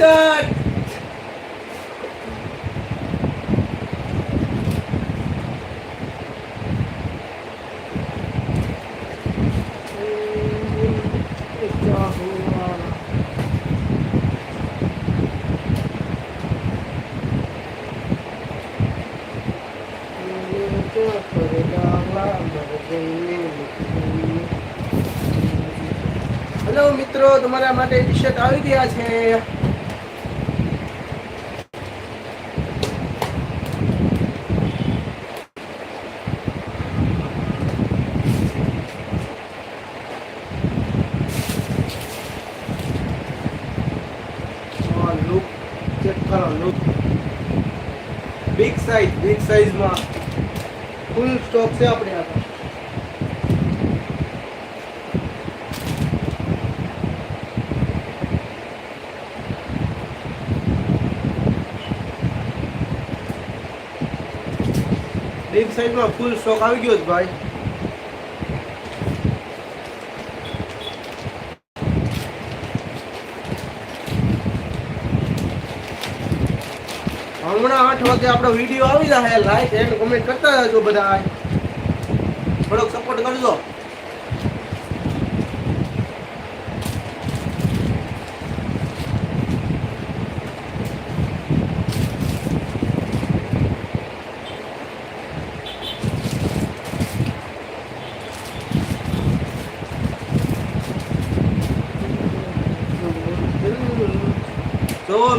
T hello મિત્રો. તમારા માટે ટી શર્ટ આવી ગયા છે. સ્ટોક છે આપણે આગળ સાઈડમાં ફૂલ સ્ટોક આવી ગયો છે ભાઈ. હમણાં આઠ વાગે આપણો વીડિયો આવી જશે લાઈક એન્ડ કમેન્ટ કરતા રહેજો બધા થોડોક સપોર્ટ કરજો.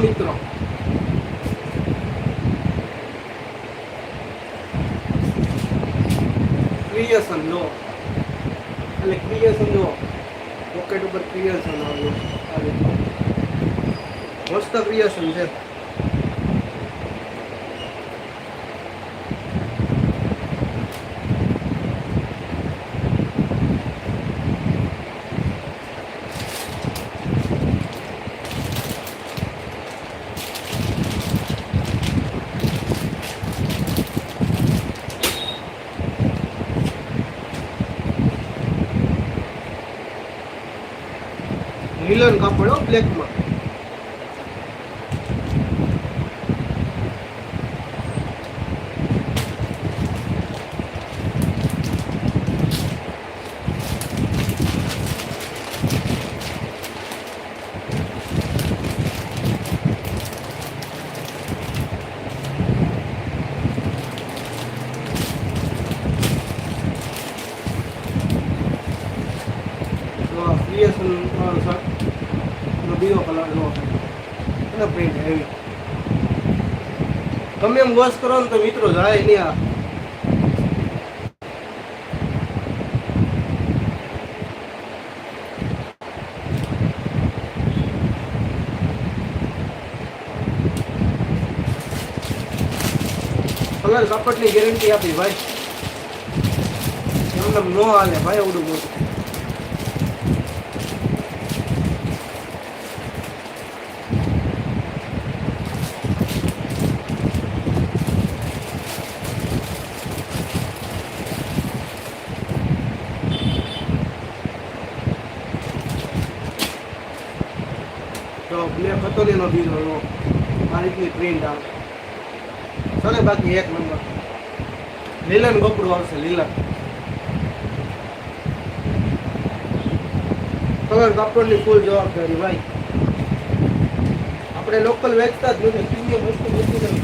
મિત્રો Colombia તમે એમ કરો ને તો મિત્રો જાય નહીં આ. કલર કાપડની ગેરંટી આપી ભાઈ. એમને નો હાલે, ભાઈ એવડું મોટું તો બ્લેક બીજ બીજો આ રીતની પ્રિન્ટ આવે ચાલે બાકી એક નંબર લીલન કપડું આવશે, લીલન. ખબર કાપડની ફૂલ જવાબદારી, ભાઈ. આપણે લોકલ વેચતા જ નથી પ્રીમિયમ વસ્તુ વેચી નથી.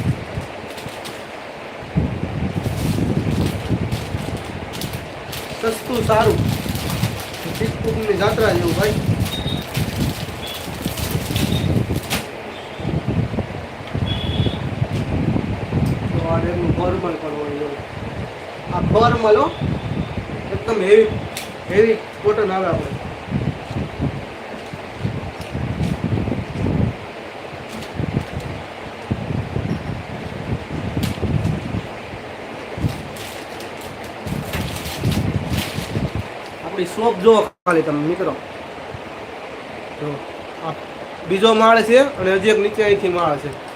સસ્તું, સારું. સિદ્ધપુરની જાત્રા જેવું, ભાઈ તો આ એમનું કરવો એવું આ ફોર્મલો એકદમ હેવી હેવી કોટન આવે આપણે આપણી શોપ જો ખાલી તમે, મિત્રો. જો બીજો માળ છે અને હજી એક નીચે અહીંથી માળ છે.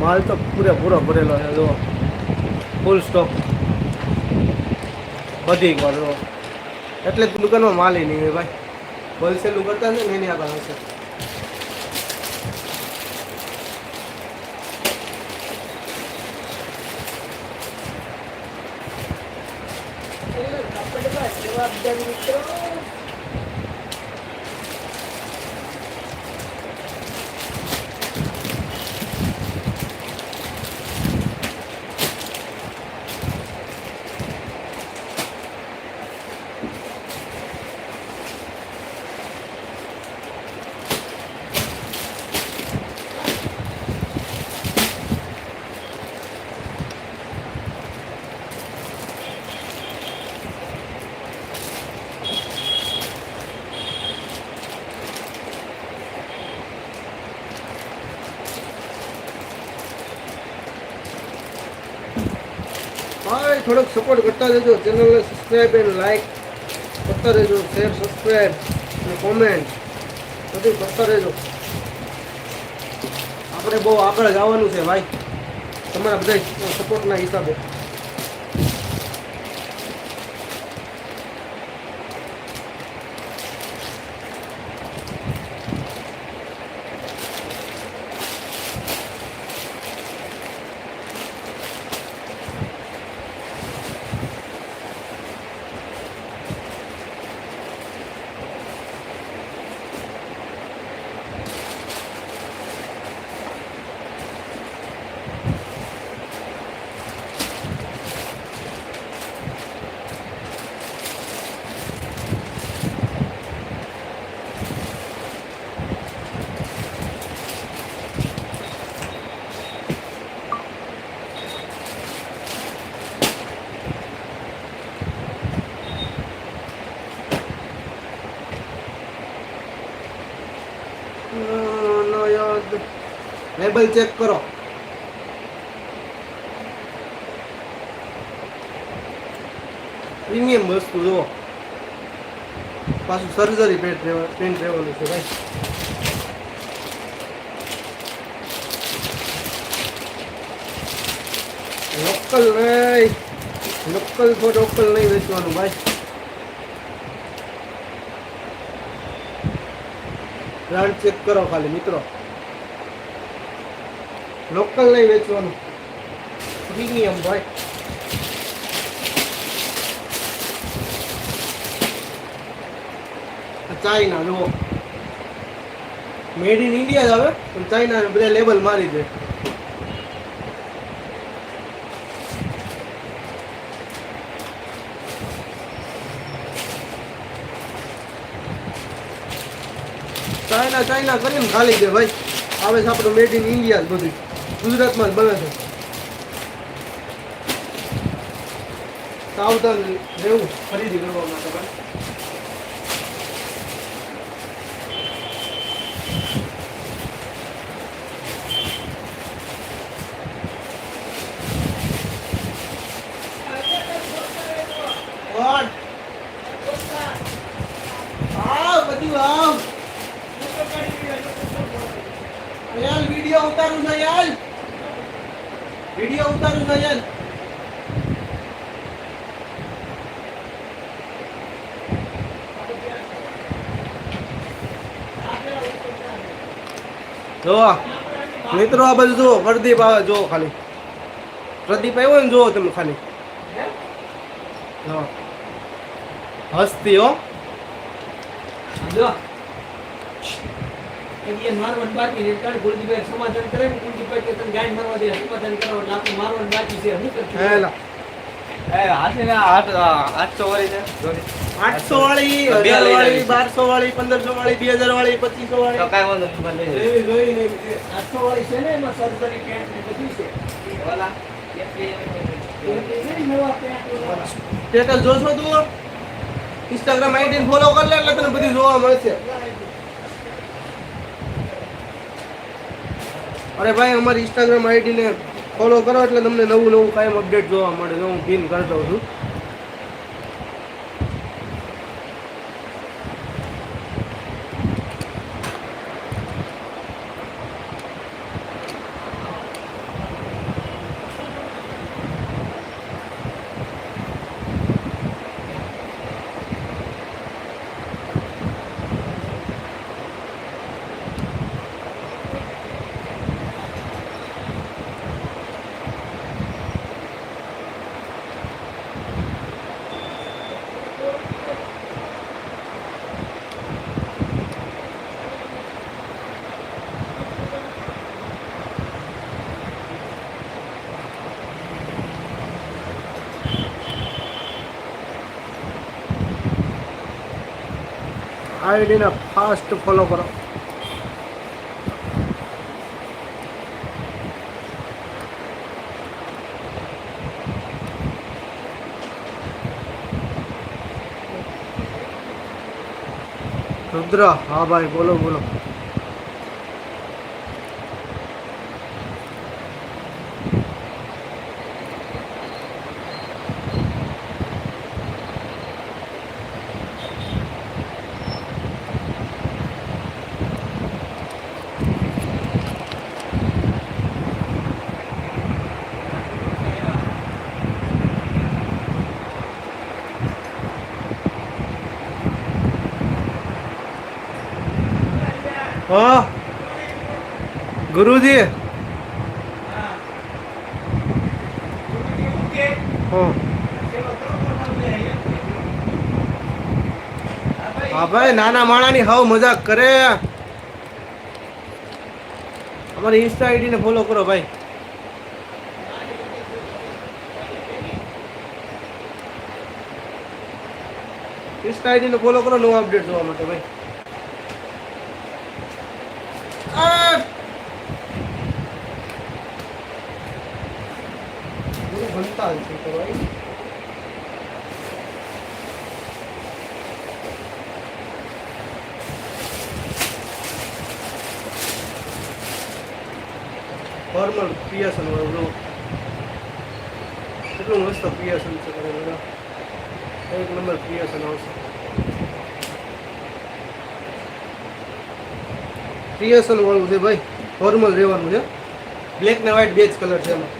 માલ તો પૂરેપૂરો ભરેલો છે જો ફૂલ સ્ટોક બધી ગયો એટલે દુકાનમાં માલ એ નહીં ભાઈ. હોલસેલનું કરતા ને એની આગળ હશે. જવાબદાર મિત્રો. થોડોક સપોર્ટ કરતા રહેજો. ચેનલને સબસ્ક્રાઈબ એન્ડ લાઈક કરતા રહેજો. શેર સબસ્ક્રાઈબ અને કોમેન્ટ બધું કરતા રહેજો. આપણે બહુ આગળ જવાનું છે ભાઈ. તમારા બધા સપોર્ટના હિસાબે નો યાદ લેબલ ચેક કરો. પ્રીમિયમ વસ્તુ જુઓ. પાછું સર્જરી પેન્ટ પેન્ટ રહેવાનું છે ભાઈ. લોકલ નહીં લોકલ ફોર લોકલ નહીં વેચવાનું ભાઈ. બ્રાન્ડ ચેક કરો ખાલી મિત્રો. લોકલ નહીં વેચવાનું. પ્રીમિયમ ભાઈ. ચાઇના જુઓ. મેડ ઇન ઇન્ડિયા જ આવે પણ ચાઇના બધા લેબલ મારી દે. ચાઇના ચાઇના કરીને ખાલી દે ભાઈ. આવે છે આપણું મેડ ઇન ઇન્ડિયા જ બધું. ગુજરાતમાં જ બને છે. સાવધાન રહેવું ખરીદી કરવા માટે ભાઈ કોણ આવ બધું આવ યાર વિડિયો ઉતારું છે યાર વિડિયો ઉતારું છે યાર જો મિત્રો આ બધું જુઓ પ્રદીપ આવે જુઓ ખાલી. પ્રદીપ આવ્યો ને જુઓ તમે ખાલી. જો હસ્તી હો. સમાધાન કરે સમાધાન કરવા આપણે મારવાનું બાકી છે હેલા. આઠસો વાળી હજાર વાળી. બારસો વાળી પંદરસો વાળી બે હજાર વાળી પચીસો વાળી આઠસો વાળી છે ને એમાં સરદારી પેન્ટ ને બધી છે. સ્ટેટસ જોશો તું? ઇન્સ્ટાગ્રામ આઈડી ફોલો કરી લે એટલે તને બધી જોવા મળશે. અરે ભાઈ અમારી ઇન્સ્ટાગ્રામ આઈડી ને ફોલો કરો એટલે તમને નવું નવું કાયમ અપડેટ જોવા મળે. હું પિન કરતો છું આઈડીને ફાસ્ટ ફોલો કરો. રુદ્ર હા ભાઈ બોલો બોલો. હા. ગુરુજી. હા. ભાઈ, નાના માણાની હાવ મજાક કરે. અમારી ઇન્સ્ટા આઈડી ને ફોલો કરો ભાઈ. ઇન્સ્ટા આઈડી ને ફોલો કરો, નવું અપડેટ જોવા માટે ભાઈ આ! ભણતા છે ફોર્મલ પિયાસન વાળું કેટલું મસ્ત પિયાસન છે તમે એક નંબર પિયાસન આવશે પિયાસન વાળું છે ભાઈ ફોર્મલ રહેવાનું છે બ્લેક ને વ્હાઈટ બે જ કલર છે એમાં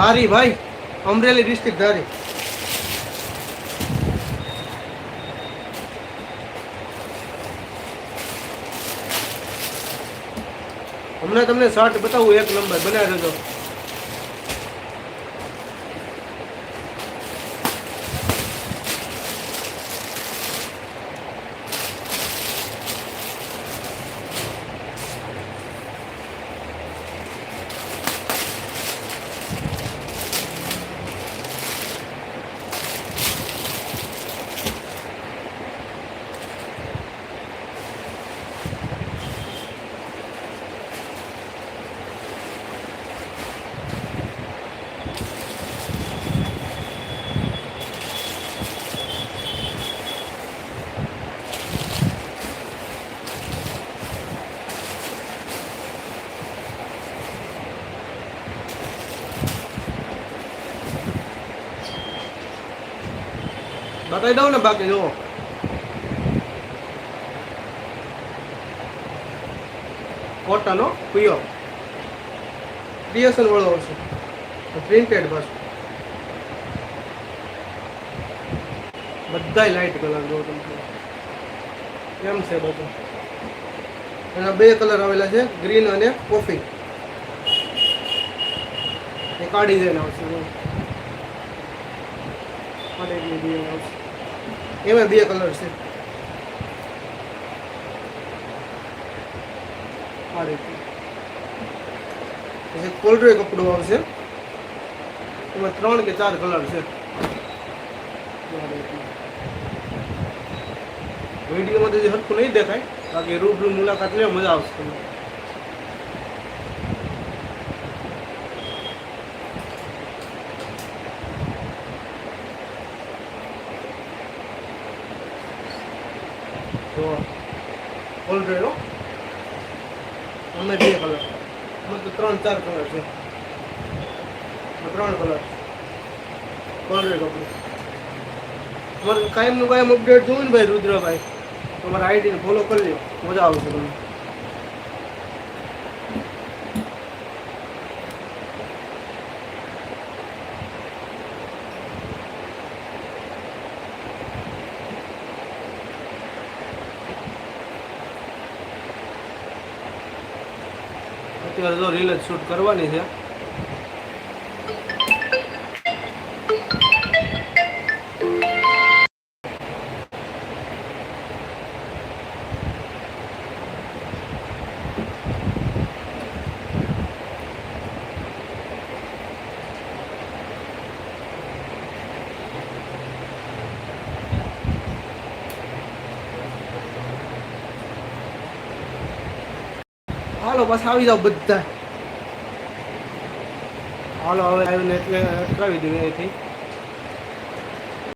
ધારી ભાઈ અમરેલી ડિસ્ટ્રિક્ટ ધારી. હમણાં તમને શર્ટ બતાવું એક નંબર બનાવી દેજો બતાવી દઉં ને બાકી જુઓ કોટન પીઓ ક્રિએશન વાળો આવશે પ્રિન્ટેડ બસ બધાય લાઇટ કલર જો તમને એમ છે બધું એના બે કલર આવેલા છે ગ્રીન અને કોફી એ કાઢી ડિઝાઇન આવશે આવશે એમાં બે કલર છે. આ રીતનું પછી કોલ્ડ્રે કપડું આવશે. એમાં ત્રણ કે ચાર કલર છે. વિડીયોમાં તો હરખું નહીં દેખાય, બાકી રૂબરૂ મુલાકાત લે, મજા આવશે. તમને તો ઓલરેડી નો અમે બે કલર અમે તો ત્રણ ચાર કલર છે. ત્રણ કલર ઓલરેડી કપડું તમારે કાયમનું કાયમ અપડેટ જોયું ને ભાઈ રુદ્રભાઈ. તમારા આઈડીને ફોલો કરી લ્યો. મજા આવશે તમને અત્યારે તો રીલ જ શૂટ કરવાની છે. હાલો બસ આવી જાઓ બધા. હાલો હવે આવીને એટલે અટકાવી દઈએ અહીંથી.